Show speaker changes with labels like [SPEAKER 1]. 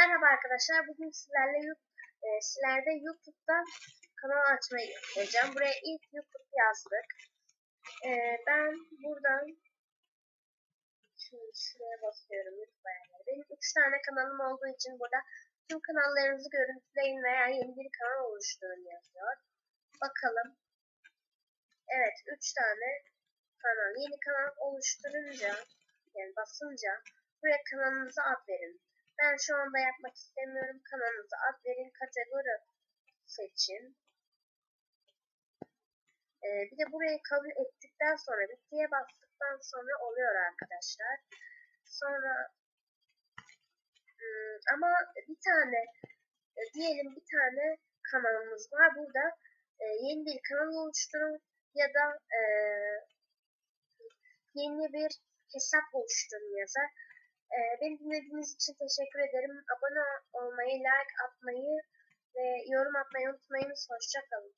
[SPEAKER 1] Merhaba arkadaşlar. Bugün sizlerle e, sizlerde YouTube'dan kanal açmayı göstereceğim. Buraya ilk YouTube yazdık. E, ben buradan şimdi şuraya basıyorum YouTube ayarları. Benim 3 tane kanalım olduğu için burada tüm kanallarınızı görüntüleyin veya yeni bir kanal oluşturun yazıyor. Bakalım. Evet 3 tane kanal. Yeni kanal oluşturunca yani basınca buraya kanalınıza ad verin. Ben şu anda yapmak istemiyorum. Kanalınıza ad verin. Kategori seçin. Ee, bir de burayı kabul ettikten sonra bittiye bastıktan sonra oluyor arkadaşlar. Sonra ım, ama bir tane e, diyelim bir tane kanalımız var. Burada e, yeni bir kanal oluşturun ya da e, yeni bir hesap oluşturun yazar. Ee, beni dinlediğiniz için teşekkür ederim. Abone olmayı, like atmayı ve yorum atmayı unutmayınız. Hoşçakalın.